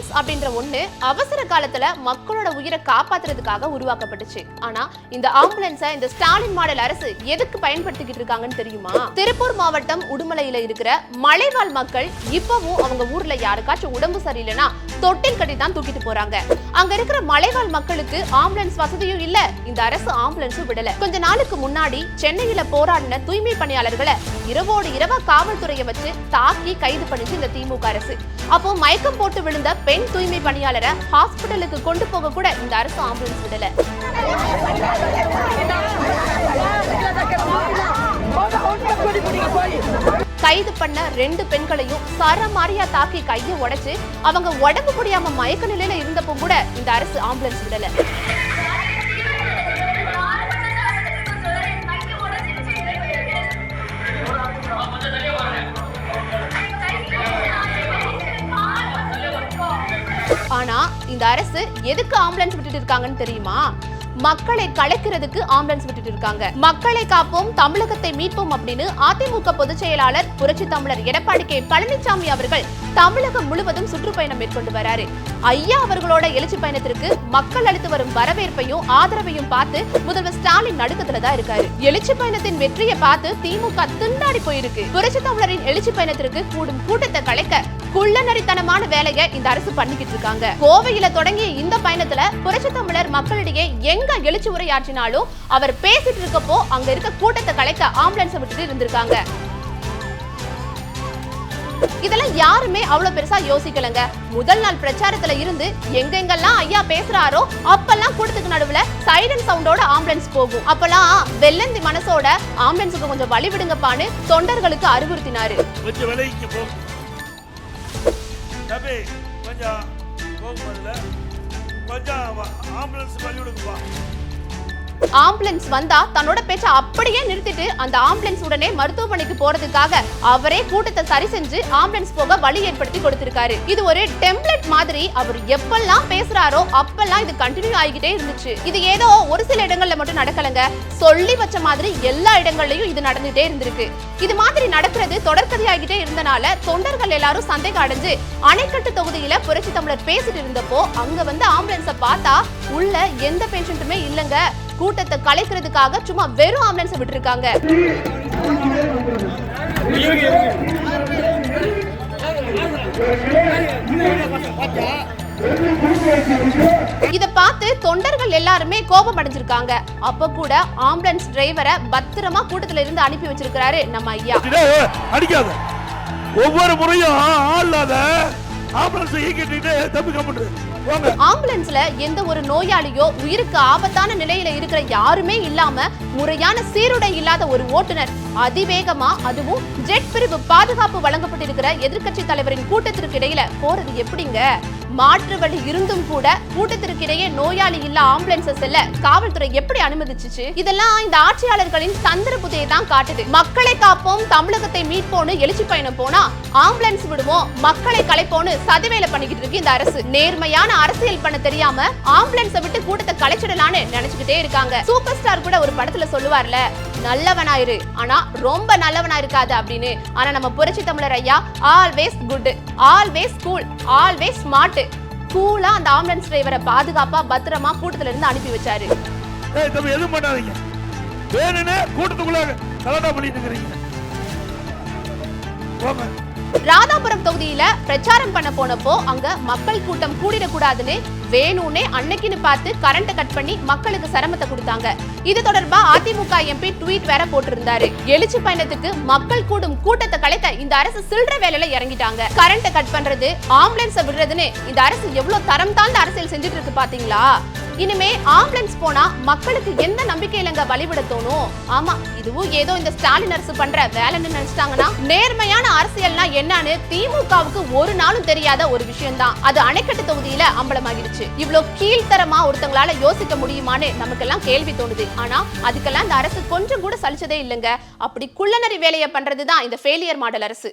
Ambulance அப்படின்ற ஒண்ணு அவசர காலத்துல மக்களோட உயிரை காப்பாத்துறதுக்காக உருவாக்கப்பட்டுச்சு. ஆனா இந்த ஆம்புலன்ஸை இந்த ஸ்டாலின் மாடல் அரசு எதுக்கு பயன்படுத்திக்கிட்டு இருக்காங்கன்னு தெரியுமா? திருப்பூர் மாவட்டம் உடுமலையில இருக்கிற மலைவாழ் மக்கள் இப்பவும் அவங்க ஊர்ல யாருக்காச்சும் உடம்பு சரியில்லைன்னா தொட்டில் கட்டி தான் தூக்கிட்டு போறாங்க. அங்க இருக்கிற மலைவாழ் மக்களுக்கு ஆம்புலன்ஸ் வசதியும் இல்ல. இந்த அரசு ஆம்புலன்ஸும் விடல. கொஞ்ச நாளுக்கு முன்னாடி சென்னையில போராடின தூய்மை பணியாளர்களை இரவோடு இரவா காவல்துறையை வச்சு தாக்கி கைது பண்ணிச்சு இந்த திமுக அரசு. அப்போ மயக்கம் போட்டு விழுந்த பெண் தூய்மை பணியாளரை ஹாஸ்பிட்டலுக்கு கொண்டு போக கூட இந்த அரசு ஆம்புலன்ஸ் விடல. கைது பண்ண ரெண்டு பெண்களையும் சரமாரியா தாக்கி கையை உடைச்சு அவங்க உடம்பு முடியாம மயக்க நிலையில இருந்தப்போ கூட இந்த அரசு ஆம்புலன்ஸ் விடல. இந்த அரசு எதுக்கு ஆம்புலன்ஸ் விட்டுட்டு இருக்காங்கன்னு தெரியுமா? மக்களை கலைக்கிறதுக்கு ஆம்புலன்ஸ் விட்டுட்டு இருக்காங்க. மக்களை காப்போம் தமிழகத்தை மீட்போம் அப்படின்னு அதிமுக பொதுச் செயலாளர் புரட்சி தமிழர் எடப்பாடி கே. பழனிசாமி அவர்கள் தமிழகம் முழுவதும் சுற்றுப்பயணம் மேற்கொண்டு வராரு. ஐயா அவர்களோட எழுச்சி பயணத்திற்கு மக்கள் அளித்து வரும் வரவேற்பையும் ஆதரவையும் பார்த்து முதல்வர் ஸ்டாலின் நடுக்கத்துல தான் இருக்காரு. எழுச்சி பயணத்தின் வெற்றியை பார்த்து திமுக திண்டாடி போயிருக்கு. புரட்சி தமிழரின் எழுச்சி பயணத்திற்கு கூடும் கூட்டத்தை கலைக்க குள்ளநரித்தனமான வேலையை இந்த அரசு பண்ணிக்கிட்டு இருக்காங்க. கோவையில தொடங்கிய இந்த பயணத்துல புரட்சி தமிழர் மக்களிடையே எங்க எழுச்சி உரையாற்றினாலும் அவர் பேசிட்டு இருக்கப்போ அங்க இருக்க கூட்டத்தை கலைக்க ஆம்புலன்ஸ் விட்டுட்டு இருந்திருக்காங்க. இதெல்லாம் யாருமே அவ்வளவு பெருசா யோசிக்கலங்க. முதல் நாள் பிரச்சாரத்துல இருந்து எங்கெங்கெல்லாம் ஐயா பேசுறாரோ அப்பெல்லாம் கூட்டத்துக்கு நடுவுல சைலண்ட் சவுண்டோட ஆம்புலன்ஸ் போகும். அப்பெல்லாம் வெள்ளந்தி மனசோட ஆம்புலன்ஸுக்கு கொஞ்சம் வழி விடுங்கப்பான்னு தொண்டர்களுக்கு அறிவுறுத்தினாரு. கொஞ்சம் கொஞ்சம் ஆம்புலன்ஸ் வழி விடுங்கப்பா ஆம்புலன்ஸ் வந்தா தன்னோட பேச்ச அப்படியே நிறுத்திட்டு அந்த ஆம்புலன்ஸ் உடனே மருத்துவமனைக்கு போறதுக்காக அவரே கூட்டத்தை சரி செஞ்சு ஆம்புலன்ஸ் போக வழி ஏற்படுத்தி கொடுத்திருக்காரு. இது ஒரு டெம்ப்ளெட் மாதிரி அவர் எப்பெல்லாம் பேசுறாரோ அப்பெல்லாம் இது கண்டினியூ ஆகிக்கிட்டே இருந்துச்சு. இது ஏதோ ஒரு சில இடங்கள்ல மட்டும் நடக்கலங்க. சொல்லி வச்ச மாதிரி எல்லா இடங்கள்லயும் இது நடந்துட்டே இருந்திருக்கு. இது மாதிரி நடக்கிறது தொடர்கதையாகிட்டே இருந்தனால தொண்டர்கள் எல்லாரும் சந்தேகம் அடைஞ்சு அணைக்கட்டு தொகுதியில புரட்சி தமிழர் பேசிட்டு இருந்தப்போ அங்க வந்து ஆம்புலன்ஸை பார்த்தா உள்ள எந்த பேஷண்ட்டுமே இல்லங்க. கூட்டத்தை கலைக்கிறதுக்காக சும்மா வெறும் ஆம்புலன்ஸை விட்டுருக்காங்க. இத பார்த்து தொண்டர்கள் எல்லாருமே கோபம் அடைஞ்சிருக்காங்க. அப்ப கூட ஆம்புலன்ஸ் டிரைவரை பத்திரமா கூட்டத்துல இருந்து அனுப்பி வச்சிருக்காரு நம்ம ஐயா. அடிக்காத. ஒவ்வொரு முறையும் ஆள் இல்லாத ஆம்புலன்ஸ் ஆம்புலன்ஸ்ல எந்த ஒரு நோயாளியோ உயிருக்கு ஆபத்தான நிலையில இருக்கிற யாருமே இல்லாம முறையான சீருடை இல்லாத ஒரு ஓட்டுநர். அதிவேகமா அதுவும் ஜெட் பிரிவு பாதுகாப்பு வழங்கப்பட்டிருக்கிற எதிர்க்கட்சி தலைவரின் கூட்டத்திற்கு இடையில போறது எப்படிங்க? மாற்று வழி இருந்தும் கூட கூட்டத்திற்கிடையே நோயாளி இல்ல ஆம்புலன்ஸ் செல்ல காவல்துறை எப்படி அனுமதிச்சுச்சு? இதெல்லாம் இந்த ஆட்சியாளர்களின் தந்திர புதையை தான் காட்டுது. மக்களை காப்போம் தமிழகத்தை மீட்போன்னு எழுச்சி பயணம் போனா ஆம்புலன்ஸ் விடுவோம் மக்களை கலைப்போன்னு சதிவேல பண்ணிக்கிட்டு இருக்கு இந்த அரசு. நேர்மையான அரசியல் பண்ண தெரியாம ஆம்புலன்ஸை விட்டு கூட்டத்தை கலைச்சிடலான்னு நினைச்சுக்கிட்டே இருக்காங்க. சூப்பர் ஸ்டார் கூட ஒரு படத்துல சொல்லுவார்ல நல்லவனாயிரு. ஆனா ரொம்ப நல்லவனா இருக்காது அப்படின்னு. ஆனா நம்ம புரட்சி தமிழர் ஐயா always good always cool always smart கூலா அந்த ஆம்புலன்ஸ் டிரைவரை பாதுகாப்பா பத்திரமா கூட்டத்துல இருந்து அனுப்பி வச்சாரு. எதுவும் பண்ணாதீங்க. வேணும்னு கூட்டத்துக்குள்ள கலடா பண்ணிட்டு இருக்கிறீங்க. ராதாபுரம் தொகுதியில பிரச்சாரம் பண்ண போனப்போ அங்க மக்கள் கூட்டம் கூடிடக்கூடாதுன்னு வேணும்னே அன்னைக்குன்னு பார்த்து கரண்ட கட் பண்ணி மக்களுக்கு சிரமத்தை கொடுத்தாங்க. இது தொடர்பா அதிமுக எம்பி ட்வீட் வேற போட்டிருந்தாரு. எழுச்சி பயணத்துக்கு மக்கள் கூடும் கூட்டத்தை கலைத்த இந்த அரசு சில்லற வேலையில இறங்கிட்டாங்க. கரண்ட கட் பண்றது ஆம்புலன்ஸை விடுறதுன்னு இந்த அரசு எவ்வளவு தரம் தாழ்ந்த அரசியல் செஞ்சுட்டு இருக்கு பாத்தீங்களா? இனிமே ஆம்புலன்ஸ் போனா மக்களுக்கு எந்த நம்பிக்கையிலங்க வழிவிட தோணும்? ஆமா இதுவும் ஏதோ இந்த ஸ்டாலின் அரசு பண்ற வேலைன்னு நினைச்சிட்டாங்கன்னா நேர்மையான அரசியல்னா என்னன்னு திமுகவுக்கு ஒரு நாளும் தெரியாத ஒரு விஷயம் தான் அது அணைக்கட்டு தொகுதியில அம்பலமாகிடுச்சு. இவ்வளவு கீழ்த்தரமா ஒருத்தங்களால யோசிக்க முடியுமான்னு நமக்கெல்லாம் கேள்வி தோணுது. ஆனா அதுக்கெல்லாம் இந்த அரசு கொஞ்சம் கூட சலிச்சதே இல்லைங்க. அப்படி குள்ளநரி வேலையை பண்றதுதான் இந்த ஃபெயிலியர் மாடல் அரசு.